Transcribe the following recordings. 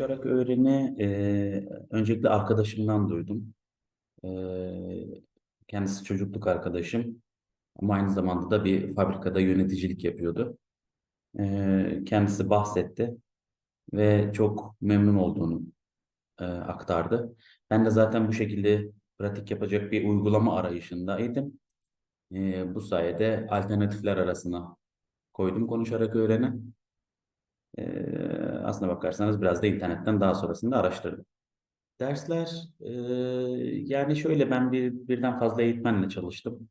Konuşarak öğreni e, öncelikle arkadaşımdan duydum. E, kendisi çocukluk arkadaşım ama aynı zamanda da bir fabrikada yöneticilik yapıyordu. E, kendisi bahsetti ve çok memnun olduğunu e, aktardı. Ben de zaten bu şekilde pratik yapacak bir uygulama arayışındaydım. E, bu sayede alternatifler arasına koydum konuşarak öğreni. E, aslına bakarsanız biraz da internetten daha sonrasında araştırdım. Dersler e, yani şöyle ben bir birden fazla eğitmenle çalıştım.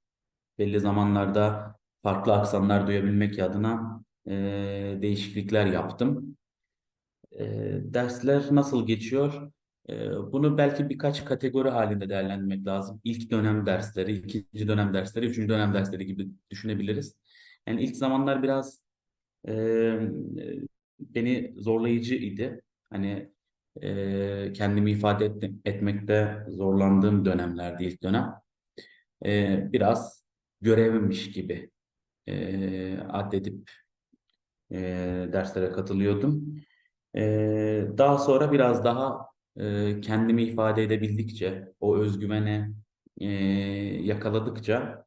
Belli zamanlarda farklı aksanlar duyabilmek adına e, değişiklikler yaptım. E, dersler nasıl geçiyor? E, bunu belki birkaç kategori halinde değerlendirmek lazım. İlk dönem dersleri, ikinci dönem dersleri, üçüncü dönem dersleri gibi düşünebiliriz. Yani ilk zamanlar biraz e, beni zorlayıcı idi. Hani e, kendimi ifade et, etmekte zorlandığım dönemlerdi ilk dönem. E, biraz görevmiş gibi e, addedip e, derslere katılıyordum. E, daha sonra biraz daha e, kendimi ifade edebildikçe, o özgüvene e, yakaladıkça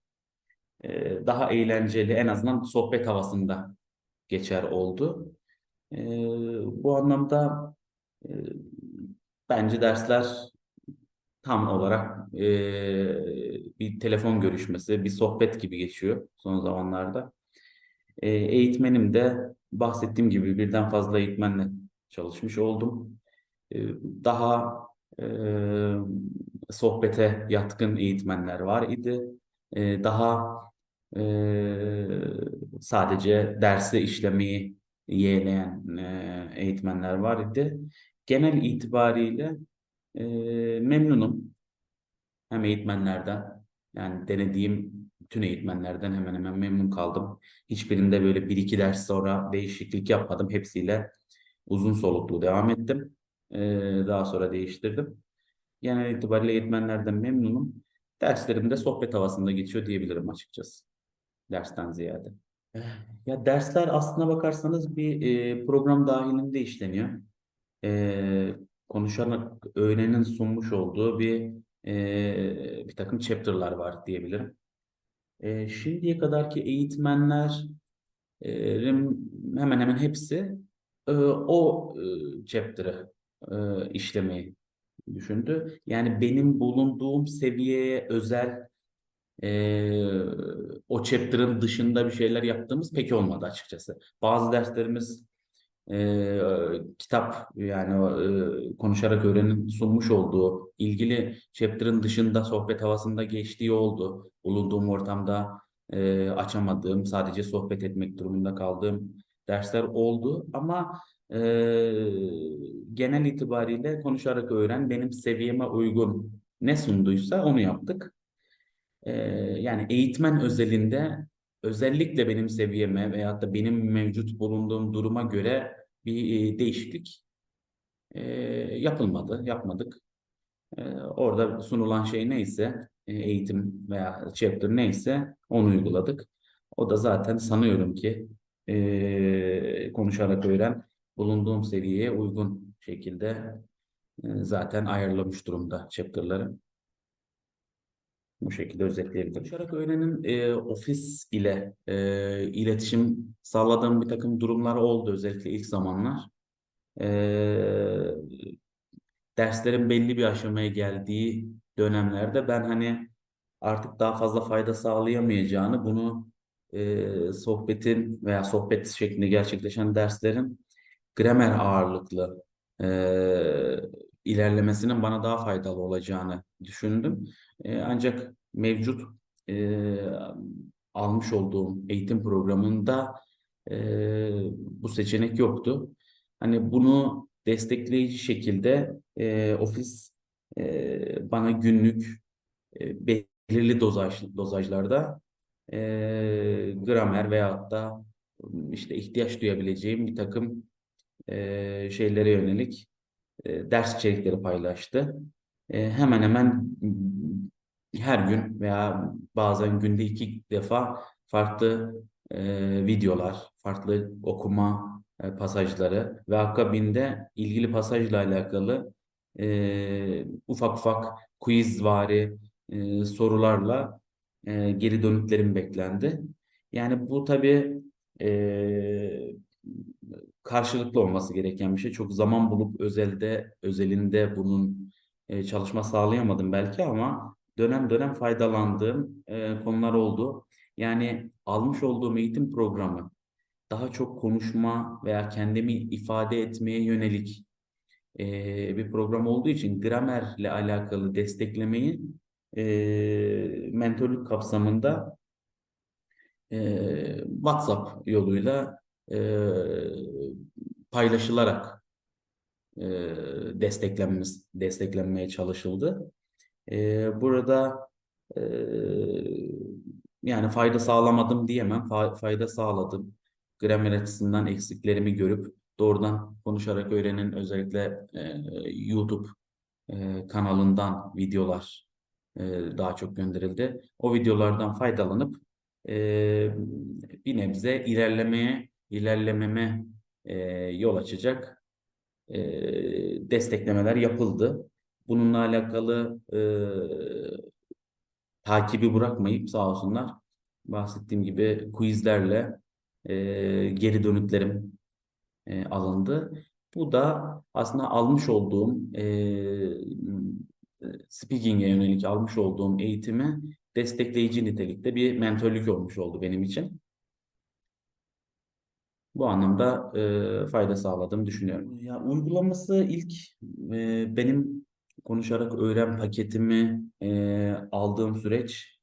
e, daha eğlenceli, en azından sohbet havasında geçer oldu. E, bu anlamda e, bence dersler tam olarak e, bir telefon görüşmesi, bir sohbet gibi geçiyor son zamanlarda. E, eğitmenim de bahsettiğim gibi birden fazla eğitmenle çalışmış oldum. E, daha e, sohbete yatkın eğitmenler var idi. E, daha e, sadece dersi işlemeyi yeğleyen e, eğitmenler var idi. Genel itibariyle e, memnunum. Hem eğitmenlerden yani denediğim bütün eğitmenlerden hemen hemen memnun kaldım. Hiçbirinde böyle bir iki ders sonra değişiklik yapmadım. Hepsiyle uzun soluklu devam ettim. E, daha sonra değiştirdim. Genel itibariyle eğitmenlerden memnunum. Derslerim de sohbet havasında geçiyor diyebilirim açıkçası. Dersten ziyade. Ya dersler aslına bakarsanız bir e, program dahilinde işleniyor. E, konuşarak öğrenin sunmuş olduğu bir e, bir takım chapter'lar var diyebilirim. E, şimdiye kadarki eğitmenlerin hemen hemen hepsi e, o e, chapter'ı e, işlemeyi düşündü. Yani benim bulunduğum seviyeye özel e, o chapter'ın dışında bir şeyler yaptığımız pek olmadı açıkçası. Bazı derslerimiz e, kitap yani e, konuşarak öğrenin sunmuş olduğu ilgili chapter'ın dışında sohbet havasında geçtiği oldu. Bulunduğum ortamda e, açamadığım, sadece sohbet etmek durumunda kaldığım dersler oldu ama e, genel itibariyle konuşarak öğren benim seviyeme uygun ne sunduysa onu yaptık. E, yani eğitmen özelinde özellikle benim seviyeme veyahut da benim mevcut bulunduğum duruma göre bir değişiklik e, yapılmadı, yapmadık. E, orada sunulan şey neyse, e, eğitim veya chapter neyse onu uyguladık. O da zaten sanıyorum ki e, konuşarak öğren bulunduğum seviyeye uygun şekilde e, zaten ayarlamış durumda chapter'ları. Bu şekilde özetleyebilirim. Konuşarak öğrenin e, ofis ile e, iletişim sağladığım bir takım durumlar oldu özellikle ilk zamanlar. E, derslerin belli bir aşamaya geldiği dönemlerde ben hani artık daha fazla fayda sağlayamayacağını bunu e, sohbetin veya sohbet şeklinde gerçekleşen derslerin gramer ağırlıklı e, ilerlemesinin bana daha faydalı olacağını düşündüm. E, ancak mevcut e, almış olduğum eğitim programında e, bu seçenek yoktu. Hani bunu destekleyici şekilde e, ofis e, bana günlük e, belirli dozaj dozajlarda e, gramer veyahut da işte ihtiyaç duyabileceğim bir takım e, şeylere yönelik e, ders içerikleri paylaştı. E, hemen hemen her gün veya bazen günde iki defa farklı e, videolar, farklı okuma e, pasajları ve akabinde ilgili pasajla alakalı ufak ufak quizvari sorularla geri dönüklerim beklendi. Yani bu tabii karşılıklı olması gereken bir şey. Çok zaman bulup özelde özelinde bunun e, çalışma sağlayamadım belki ama dönem dönem faydalandığım e, konular oldu. Yani almış olduğum eğitim programı daha çok konuşma veya kendimi ifade etmeye yönelik e, bir program olduğu için gramerle alakalı desteklemeyi e, mentorluk kapsamında e, WhatsApp yoluyla e, paylaşılarak e, desteklenmemiz, desteklenmeye çalışıldı. E, burada e, yani fayda sağlamadım diyemem, fa fayda sağladım. Gramer açısından eksiklerimi görüp doğrudan konuşarak öğrenin özellikle e, YouTube e, kanalından videolar e, daha çok gönderildi. O videolardan faydalanıp e, bir nebze ilerlemeye, ilerlememe e, yol açacak e, desteklemeler yapıldı. Bununla alakalı e, takibi bırakmayıp sağ olsunlar bahsettiğim gibi quizlerle e, geri dönüklerim e, alındı. Bu da aslında almış olduğum e, speaking'e yönelik almış olduğum eğitimi destekleyici nitelikte bir mentörlük olmuş oldu benim için. Bu anlamda e, fayda sağladığımı düşünüyorum. Ya uygulaması ilk e, benim konuşarak öğren paketimi e, aldığım süreç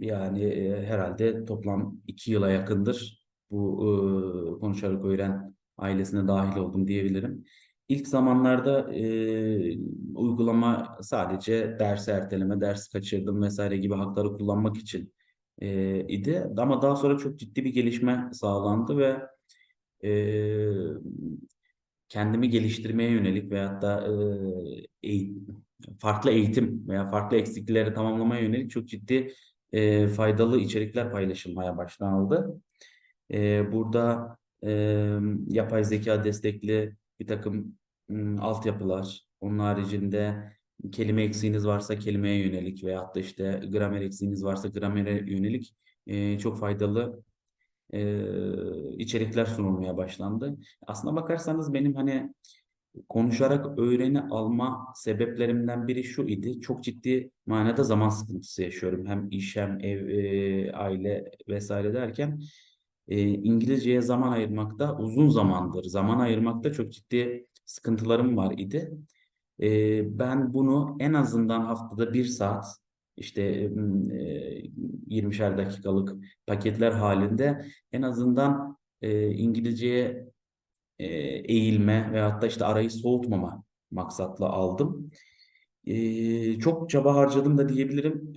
yani e, herhalde toplam iki yıla yakındır bu e, konuşarak öğren ailesine dahil oldum diyebilirim. İlk zamanlarda e, uygulama sadece ders erteleme, ders kaçırdım vesaire gibi hakları kullanmak için e, idi. Ama daha sonra çok ciddi bir gelişme sağlandı ve e, kendimi geliştirmeye yönelik veyahut da e, eğitim, farklı eğitim veya farklı eksiklikleri tamamlamaya yönelik çok ciddi e, faydalı içerikler paylaşılmaya başlanıldı. E, burada e, yapay zeka destekli bir takım m, altyapılar, onun haricinde kelime eksiğiniz varsa kelimeye yönelik veyahut da işte gramer eksiğiniz varsa gramere yönelik e, çok faydalı e, içerikler sunulmaya başlandı. Aslına bakarsanız benim hani konuşarak öğreni alma sebeplerimden biri şu idi. Çok ciddi manada zaman sıkıntısı yaşıyorum. Hem iş hem ev, e, aile vesaire derken e, İngilizceye zaman ayırmakta uzun zamandır zaman ayırmakta çok ciddi sıkıntılarım var idi. E, ben bunu en azından haftada bir saat işte e, 20'şer dakikalık paketler halinde en azından İngilizceye eğilme ve hatta işte arayı soğutmama maksatla aldım. Çok çaba harcadım da diyebilirim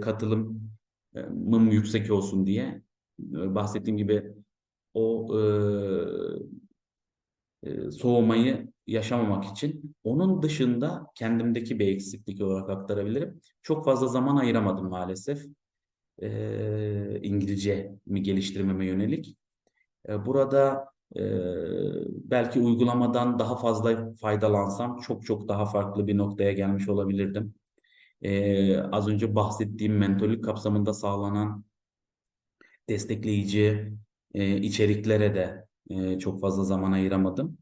katılımım yüksek olsun diye. Bahsettiğim gibi o soğumayı yaşamamak için. Onun dışında kendimdeki bir eksiklik olarak aktarabilirim. Çok fazla zaman ayıramadım maalesef. E, İngilizce mi geliştirmeme yönelik. E, burada e, belki uygulamadan daha fazla faydalansam çok çok daha farklı bir noktaya gelmiş olabilirdim. E, az önce bahsettiğim mentorluk kapsamında sağlanan destekleyici e, içeriklere de e, çok fazla zaman ayıramadım.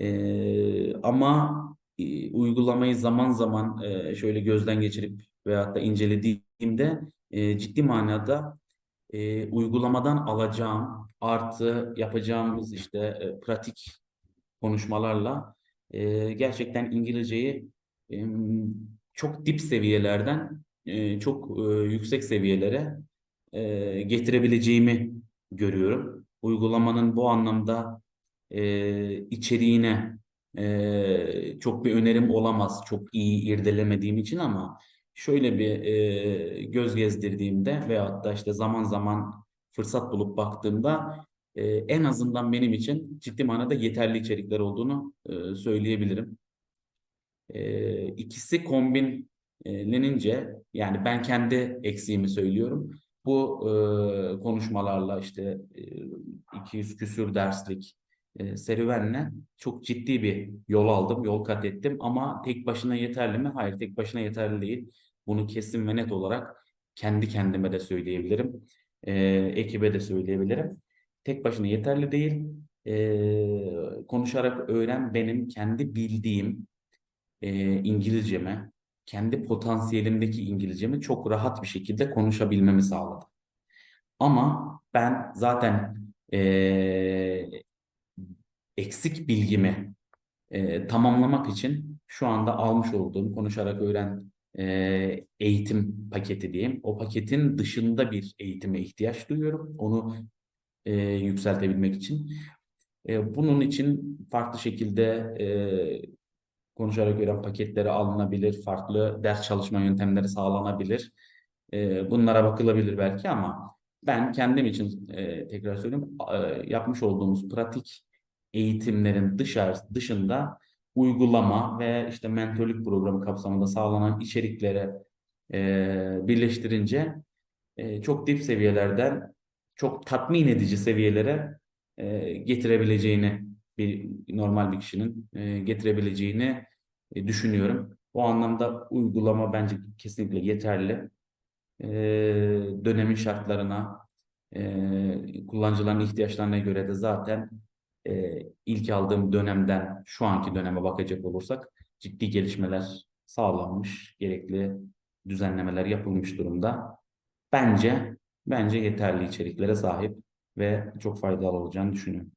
E, ama e, uygulamayı zaman zaman e, şöyle gözden geçirip veyahut da incelediğimde e, ciddi manada e, uygulamadan alacağım artı yapacağımız işte e, pratik konuşmalarla e, gerçekten İngilizceyi e, çok dip seviyelerden e, çok e, yüksek seviyelere e, getirebileceğimi görüyorum. Uygulamanın bu anlamda e, içeriğine e, çok bir önerim olamaz. Çok iyi irdelemediğim için ama şöyle bir e, göz gezdirdiğimde veyahut da işte zaman zaman fırsat bulup baktığımda e, en azından benim için ciddi manada yeterli içerikler olduğunu e, söyleyebilirim. E, ikisi kombinlenince yani ben kendi eksiğimi söylüyorum. Bu e, konuşmalarla işte e, 200 küsür derslik e, serüvenle çok ciddi bir yol aldım, yol kat ettim. Ama tek başına yeterli mi? Hayır, tek başına yeterli değil. Bunu kesin ve net olarak kendi kendime de söyleyebilirim. E, ekibe de söyleyebilirim. Tek başına yeterli değil. E, konuşarak öğren benim kendi bildiğim e, İngilizceme, kendi potansiyelimdeki İngilizcemi çok rahat bir şekilde konuşabilmemi sağladı. Ama ben zaten e, eksik bilgimi e, tamamlamak için şu anda almış olduğum konuşarak öğren e, eğitim paketi diyeyim. O paketin dışında bir eğitime ihtiyaç duyuyorum. Onu e, yükseltebilmek için. E, bunun için farklı şekilde e, konuşarak öğren paketleri alınabilir, farklı ders çalışma yöntemleri sağlanabilir. E, bunlara bakılabilir belki ama ben kendim için e, tekrar söyleyeyim e, yapmış olduğumuz pratik eğitimlerin dışarı, dışında uygulama ve işte mentorluk programı kapsamında sağlanan içeriklere e, birleştirince e, çok dip seviyelerden çok tatmin edici seviyelere e, getirebileceğini bir normal bir kişinin e, getirebileceğini e, düşünüyorum. O anlamda uygulama bence kesinlikle yeterli. E, dönemin şartlarına, e, kullanıcıların ihtiyaçlarına göre de zaten e, ilk aldığım dönemden şu anki döneme bakacak olursak ciddi gelişmeler sağlanmış, gerekli düzenlemeler yapılmış durumda. Bence bence yeterli içeriklere sahip ve çok faydalı olacağını düşünüyorum.